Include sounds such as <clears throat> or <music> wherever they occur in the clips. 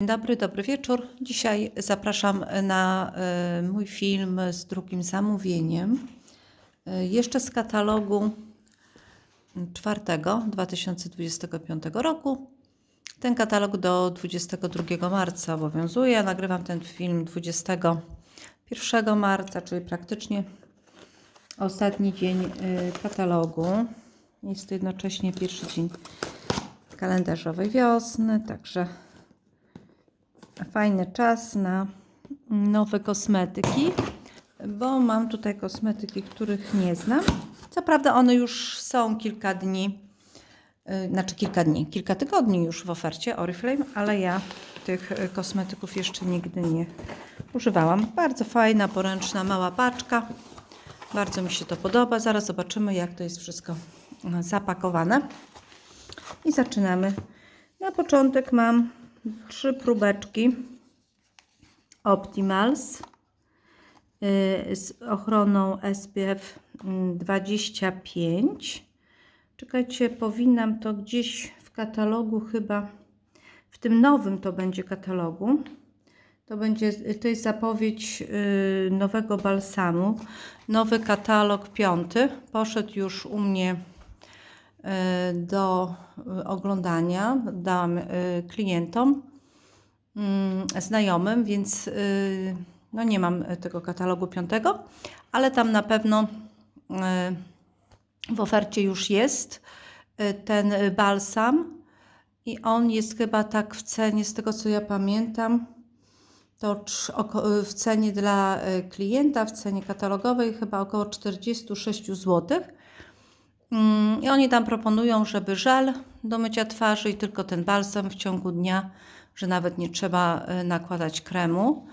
Dzień dobry, dobry wieczór. Dzisiaj zapraszam na e, mój film z drugim zamówieniem. E, Jeszcze z katalogu czwartego 2025 roku. Ten katalog do 22 marca obowiązuje. Nagrywam ten film 21 marca, czyli praktycznie ostatni dzień e, katalogu. Jest to jednocześnie pierwszy dzień kalendarzowej wiosny, także fajny czas na nowe kosmetyki, bo mam tutaj kosmetyki, których nie znam. Co prawda one już są kilka dni, yy, znaczy kilka dni, kilka tygodni już w ofercie Oriflame, ale ja tych y, kosmetyków jeszcze nigdy nie używałam. Bardzo fajna, poręczna, mała paczka. Bardzo mi się to podoba. Zaraz zobaczymy, jak to jest wszystko y, zapakowane. I zaczynamy. Na początek mam trzy próbeczki Optimals y, z ochroną SPF 25. Czekajcie, powinnam to gdzieś w katalogu chyba, w tym nowym to będzie katalogu. To, będzie, to jest zapowiedź y, nowego balsamu. Nowy katalog piąty poszedł już u mnie do y, oglądania. Dałam y, klientom, mm, znajomym, więc no nie mam tego katalogu piątego, ale tam na pewno w ofercie już jest ten balsam i on jest chyba tak w cenie, z tego co ja pamiętam, to w cenie dla klienta, w cenie katalogowej chyba około 46 zł. Mm, I oni tam proponują, żeby żel do mycia twarzy i tylko ten balsam w ciągu dnia, że nawet nie trzeba y, nakładać kremu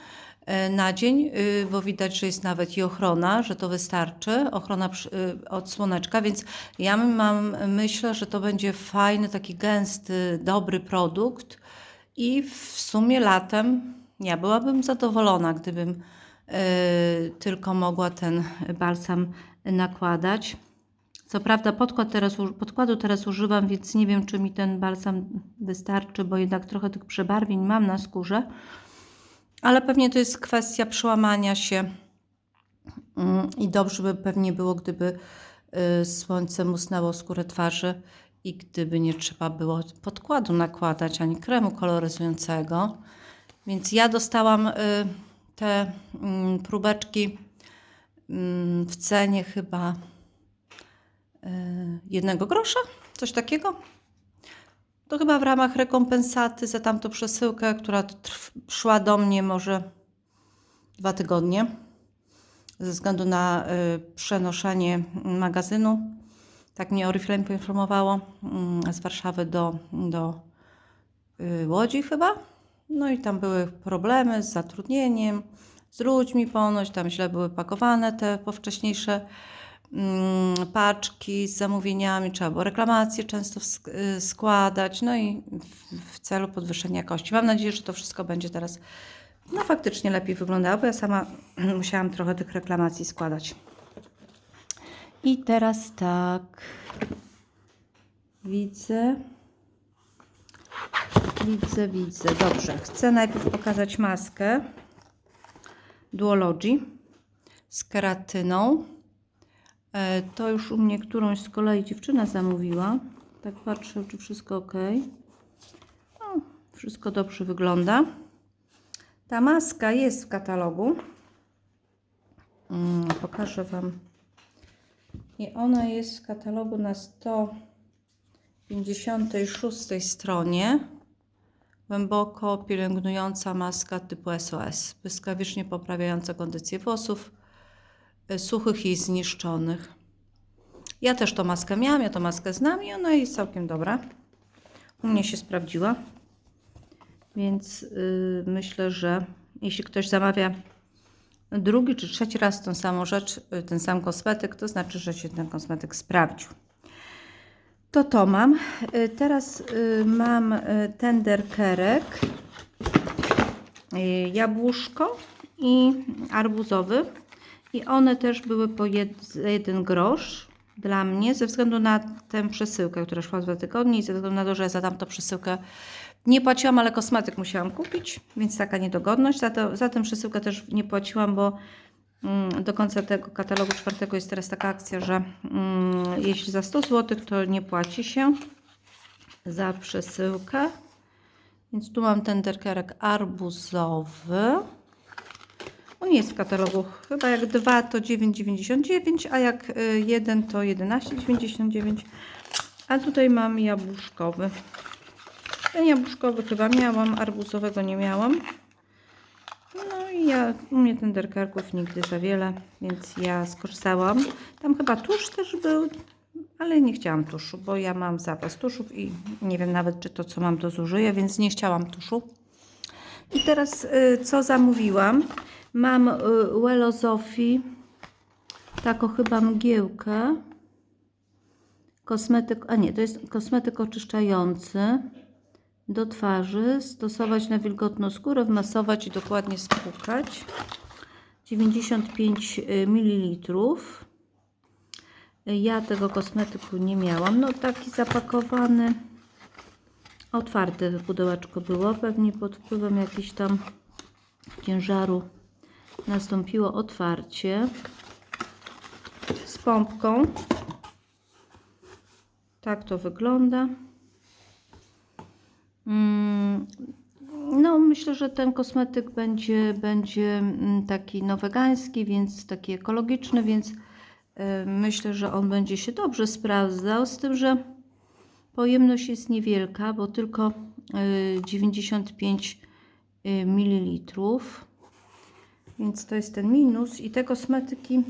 y, na dzień, y, bo widać, że jest nawet i ochrona, że to wystarczy, ochrona od słoneczka, więc ja mam, myślę, że to będzie fajny, taki gęsty, dobry produkt i w sumie latem ja byłabym zadowolona, gdybym tylko mogła ten balsam nakładać. Co prawda podkład teraz, podkładu teraz używam, więc nie wiem, czy mi ten balsam wystarczy, bo jednak trochę tych przebarwień mam na skórze. Ale pewnie to jest kwestia przełamania się Mm, i dobrze by pewnie było, gdyby y, słońce musnęło skórę twarzy i gdyby nie trzeba było podkładu nakładać ani kremu koloryzującego. Więc ja dostałam y, te mm, próbeczki mm, w cenie chyba jednego grosza, coś takiego. To chyba w ramach rekompensaty za tamtą przesyłkę, która szła do mnie może dwa tygodnie ze względu na y, przenoszenie magazynu. Tak mnie Oriflame poinformowało mm, z Warszawy do, do y, Łodzi chyba. No i tam były problemy z zatrudnieniem, z ludźmi ponoć, tam źle były pakowane te powcześniejsze paczki z zamówieniami, trzeba było reklamacje często y, składać, no i w, w celu podwyższenia jakości. Mam nadzieję, że to wszystko będzie teraz no faktycznie lepiej wyglądało, bo ja sama <clears throat> musiałam trochę tych reklamacji składać. I teraz tak. Widzę. Widzę, widzę. Dobrze. Chcę najpierw pokazać maskę Duology z keratyną. E, To już u mnie którąś z kolei dziewczyna zamówiła. Tak patrzę, czy wszystko ok. No, wszystko dobrze wygląda. Ta maska jest w katalogu. Mm, pokażę Wam. I ona jest w katalogu na 156 stronie. Głęboko pielęgnująca maska typu SOS. Błyskawicznie poprawiająca kondycję włosów suchych i zniszczonych. Ja też tą maskę miałam, ja tą maskę znam i ona jest całkiem dobra. U mnie się sprawdziła. Więc y, myślę, że jeśli ktoś zamawia drugi czy trzeci raz tą samą rzecz, y, ten sam kosmetyk, to znaczy, że się ten kosmetyk sprawdził. To to mam. Y, Teraz y, mam tender kerek, y, jabłuszko i arbuzowy. I one też były po jed, jeden grosz dla mnie, ze względu na tę przesyłkę, która szła dwa tygodnie i ze względu na to, że za tamtą przesyłkę Nie płaciłam, ale kosmetyk musiałam kupić, więc taka niedogodność. Za, to, za tę przesyłkę też nie płaciłam, bo mm, do końca tego katalogu czwartego jest teraz taka akcja, że mm, jeśli za 100 zł, to nie płaci się za przesyłkę. Więc tu mam ten derkerek arbuzowy. On jest w katalogu chyba jak 2 to 9,99, a jak 1 to 11,99. A tutaj mam jabłuszkowy. Ten jabłuszkowy chyba miałam, arbuzowego nie miałam. No i ja, u mnie ten derkerków nigdy za wiele, więc ja skorzystałam. Tam chyba tusz też był, ale nie chciałam tuszu, bo ja mam zapas tuszów i nie wiem nawet, czy to co mam to zużyję, więc nie chciałam tuszu. I teraz y, co zamówiłam? Mam y, Wello Zofii, taką chyba mgiełkę. Kosmetyk, a nie, to jest kosmetyk oczyszczający do twarzy. Stosować na wilgotną skórę, wmasować i dokładnie spłukać. 95 ml. Ja tego kosmetyku nie miałam. No taki zapakowany. Otwarte pudełeczko było. Pewnie pod wpływem jakiś tam ciężaru nastąpiło otwarcie z pompką. Tak to wygląda. Mm, No, myślę, że ten kosmetyk będzie, będzie mm, taki no, wegański, więc taki ekologiczny, więc y, myślę, że on będzie się dobrze sprawdzał. Z tym, że pojemność jest niewielka, bo tylko y, 95 ml. Więc to jest ten minus. I te kosmetyki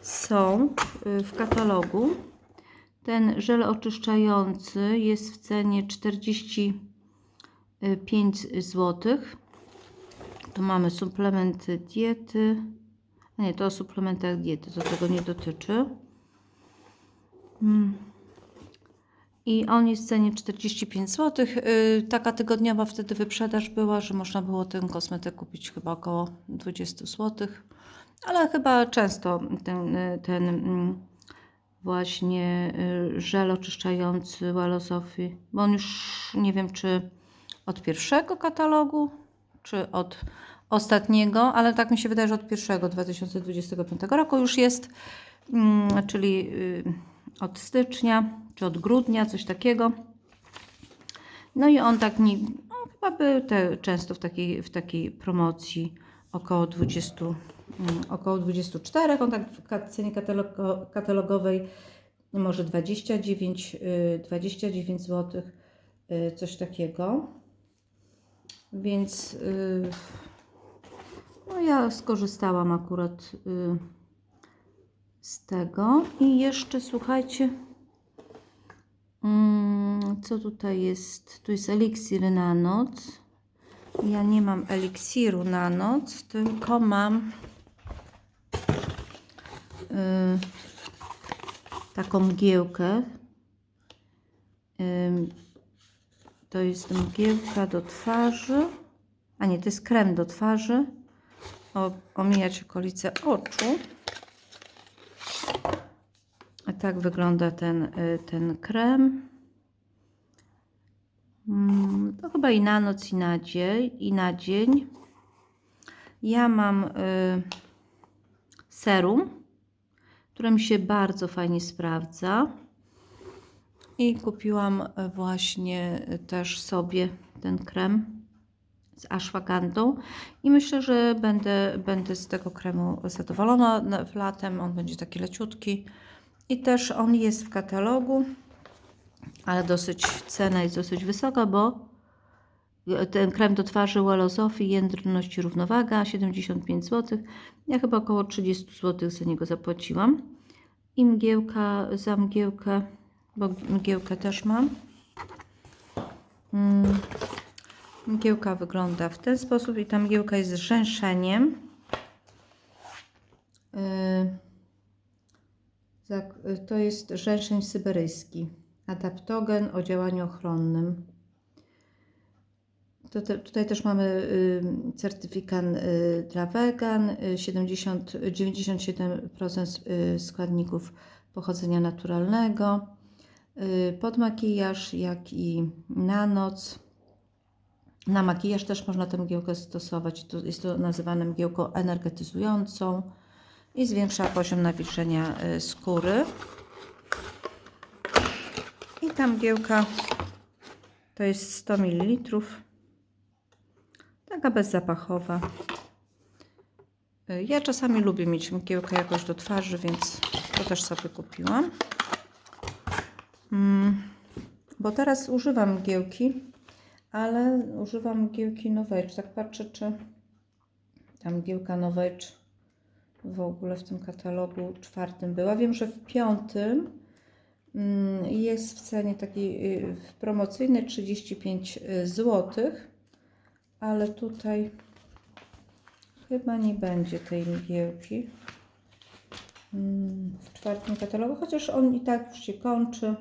są y, w katalogu. Ten żel oczyszczający jest w cenie 45 zł. Tu mamy suplementy diety. A nie, to o suplementach diety, to tego nie dotyczy. Mm. I on jest w cenie 45 zł. Yy, taka tygodniowa wtedy wyprzedaż była, że można było ten kosmetyk kupić chyba około 20 zł. Ale chyba często ten, y, ten mm, właśnie y, żel oczyszczający Walosofii, bo on już nie wiem czy od pierwszego katalogu, czy od ostatniego, ale tak mi się wydaje, że od pierwszego 2025 roku już jest, mm, czyli y, od stycznia, czy od grudnia, coś takiego. No i on tak nie, no, chyba był te, często w takiej, w takiej promocji około 20, mm, około 24, on tak w cenie katalogo, katalogowej może 29, y, 29 zł, coś takiego. Więc y, no ja skorzystałam akurat y, z tego. I jeszcze słuchajcie, mm, co tutaj jest? Tu jest eliksir na noc. Ja nie mam eliksiru na noc, tylko mam y, taką mgiełkę. To jest mgiełka do twarzy. A nie, to jest krem do twarzy. O, omijać okolice oczu. Tak wygląda ten, y, ten krem. Mm, To chyba i na noc, i na dzień. I na dzień. Ja mam y, serum, które mi się bardzo fajnie sprawdza. I kupiłam y, właśnie też sobie ten krem z ashwagandą i myślę, że będę, będę z tego kremu zadowolona latem. On będzie taki leciutki i też on jest w katalogu, ale dosyć cena jest dosyć wysoka, bo ten krem do twarzy Wellosofii, jędrność i równowaga 75 zł. Ja chyba około 30 zł za niego zapłaciłam. I mgiełka za mgiełkę, bo mgiełkę też mam. Mm. Mgiełka wygląda w ten sposób i ta mgiełka jest z rzęszeniem. Yy, To jest rzęszeń syberyjski. Adaptogen o działaniu ochronnym. To te, tutaj też mamy y, certyfikat y, dla wegan, y, 70, 97% y, składników pochodzenia naturalnego. Y, pod makijaż, jak i na noc. Na makijaż też można tę mgiełkę stosować. To jest to nazywane mgiełką energetyzującą i zwiększa poziom nawilżenia y, skóry. I ta mgiełka to jest 100 ml. Taka bezzapachowa. Y, Ja czasami lubię mieć mgiełkę jakoś do twarzy, więc to też sobie kupiłam. Mm, bo teraz używam mgiełki, ale używam mgiełki Novage. Tak patrzę, czy ta mgiełka Novage w ogóle w tym katalogu czwartym była. Wiem, że w piątym mm, jest w cenie takiej y, promocyjnej 35 zł, ale tutaj chyba nie będzie tej mgiełki mm, w czwartym katalogu, chociaż on i tak już się kończy.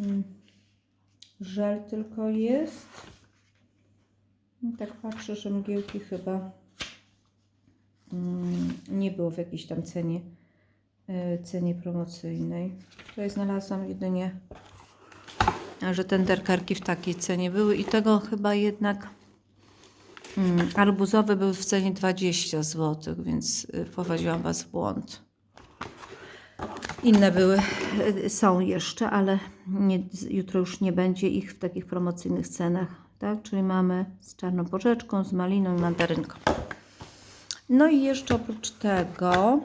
Mm, Żel tylko jest. I tak patrzę, że mgiełki chyba nie było w jakiejś tam cenie, y, cenie promocyjnej. Tutaj znalazłam jedynie, że tenderkarki w takiej cenie były i tego chyba jednak mm, arbuzowe były w cenie 20 zł, więc y, wprowadziłam Was w błąd. Inne były, y, są jeszcze, ale nie, jutro już nie będzie ich w takich promocyjnych cenach. Tak? Czyli mamy z czarną porzeczką, z maliną i mandarynką. No i jeszcze oprócz tego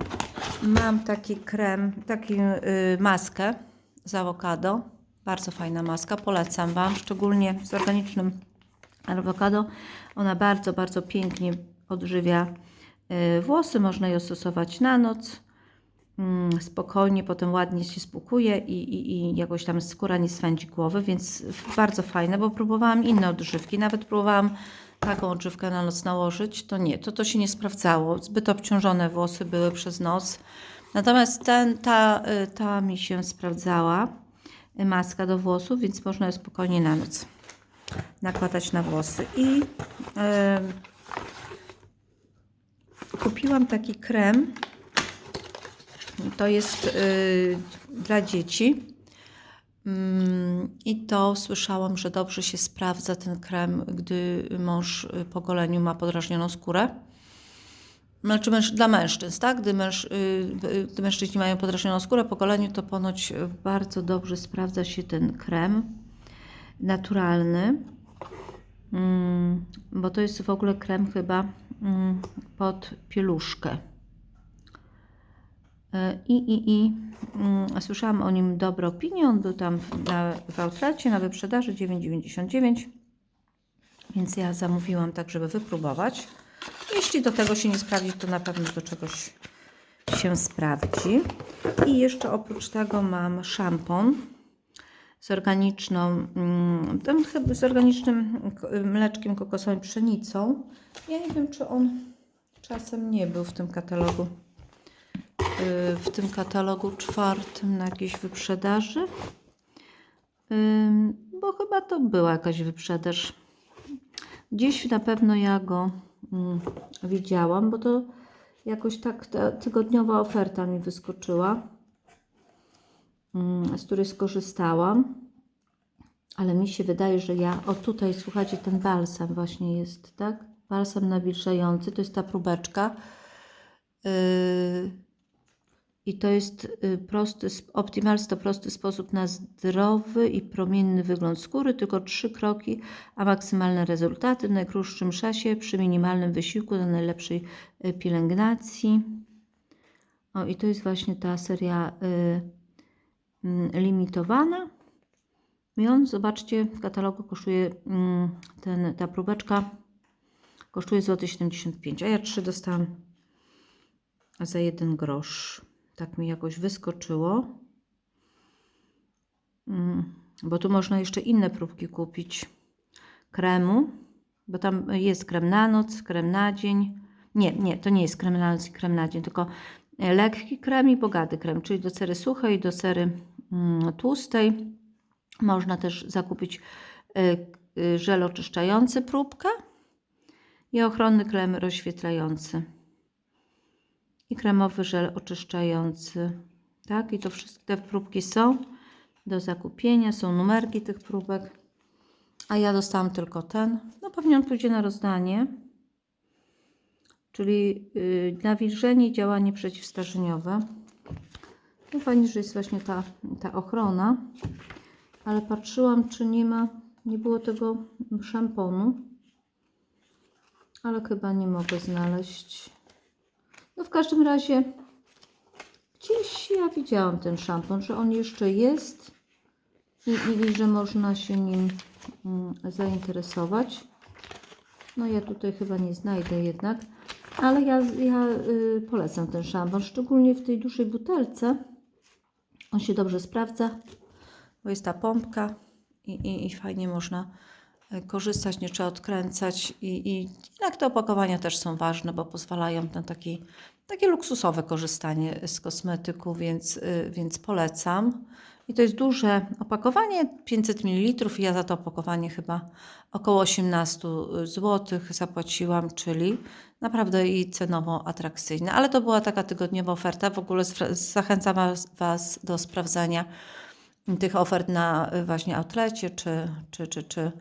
mam taki krem, taką y, maskę z awokado. Bardzo fajna maska, polecam Wam, szczególnie z organicznym awokado. Ona bardzo, bardzo pięknie odżywia y, włosy. Można ją stosować na noc mm, spokojnie, potem ładnie się spłukuje i, i, i jakoś tam skóra nie swędzi głowy, więc bardzo fajne, bo próbowałam inne odżywki, nawet próbowałam taką odżywkę na noc nałożyć, to nie, to to się nie sprawdzało, zbyt obciążone włosy były przez noc, natomiast ten, ta, y, ta mi się sprawdzała, y, maska do włosów, więc można ją spokojnie na noc nakładać na włosy. I kupiłam taki krem, to jest y, dla dzieci. Mm, I to słyszałam, że dobrze się sprawdza ten krem, gdy mąż y, po goleniu ma podrażnioną skórę. Znaczy męż, dla mężczyzn, tak? Gdy, męż, y, y, gdy mężczyźni mają podrażnioną skórę po goleniu, to ponoć bardzo dobrze sprawdza się ten krem naturalny. Mm, bo to jest w ogóle krem chyba mm, pod pieluszkę. I, i, i mm, słyszałam o nim dobre opinie. On był tam w- na, w outlecie na wyprzedaży 9,99. Więc ja zamówiłam tak, żeby wypróbować. Jeśli do tego się nie sprawdzi, to na pewno do czegoś się sprawdzi. I jeszcze oprócz tego mam szampon z organiczną, mm, tam chyba z organicznym mleczkiem kokosowym pszenicą. Ja nie wiem, czy on czasem nie był w tym katalogu w tym katalogu czwartym na jakiejś wyprzedaży. Bo chyba to była jakaś wyprzedaż. Gdzieś na pewno ja go mm, widziałam, bo to jakoś tak ta tygodniowa oferta mi wyskoczyła, mm, z której skorzystałam. Ale mi się wydaje, że ja. O tutaj, słuchajcie, ten balsam właśnie jest, tak? Balsam nawilżający, to jest ta próbeczka. Yy, i to jest y, prosty, Optimals to prosty sposób na zdrowy i promienny wygląd skóry, tylko trzy kroki, a maksymalne rezultaty w najkrótszym czasie przy minimalnym wysiłku dla najlepszej y, pielęgnacji. O, i to jest właśnie ta seria y, mm, limitowana. I on, zobaczcie, w katalogu kosztuje mm, ten, ta próbeczka kosztuje złoty 75, a ja trzy dostałam za jeden grosz. Tak mi jakoś wyskoczyło. Mm, Bo tu można jeszcze inne próbki kupić kremu, bo tam jest krem na noc, krem na dzień. Nie, nie, to nie jest krem na noc i krem na dzień, tylko e, lekki krem i bogaty krem, czyli do cery suchej, do cery mm, tłustej. Można też zakupić e, e, żel oczyszczający próbkę i ochronny krem rozświetlający i kremowy żel oczyszczający. Tak, i to wszystkie te próbki są do zakupienia, są numerki tych próbek. a ja dostałam tylko ten. No pewnie on pójdzie na rozdanie. Czyli yy, nawilżenie i działanie przeciwstarzeniowe. No fajnie, że jest właśnie ta, ta ochrona. Ale patrzyłam, czy nie ma, nie było tego szamponu. Ale chyba nie mogę znaleźć. No w każdym razie gdzieś ja widziałam ten szampon, że on jeszcze jest i, i, i że można się nim mm, zainteresować. No ja tutaj chyba nie znajdę jednak, ale ja, ja y, polecam ten szampon, szczególnie w tej dużej butelce. On się dobrze sprawdza, bo jest ta pompka i, i, i fajnie można korzystać, nie trzeba odkręcać i, i jednak te opakowania też są ważne, bo pozwalają na taki, takie luksusowe korzystanie z kosmetyku, więc, y, więc polecam. I to jest duże opakowanie, 500 ml. Ja za to opakowanie chyba około 18 zł zapłaciłam, czyli naprawdę i cenowo atrakcyjne. Ale to była taka tygodniowa oferta. W ogóle zachęcam was, do sprawdzania tych ofert na y, właśnie outlecie czy, czy, czy, czy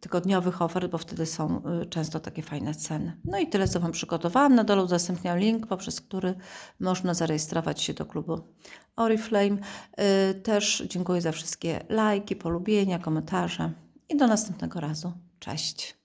tygodniowych ofert, bo wtedy są y, często takie fajne ceny. No i tyle, co Wam przygotowałam. Na dole udostępniam link, poprzez który można zarejestrować się do klubu Oriflame. Y, Też dziękuję za wszystkie lajki, polubienia, komentarze i do następnego razu. Cześć!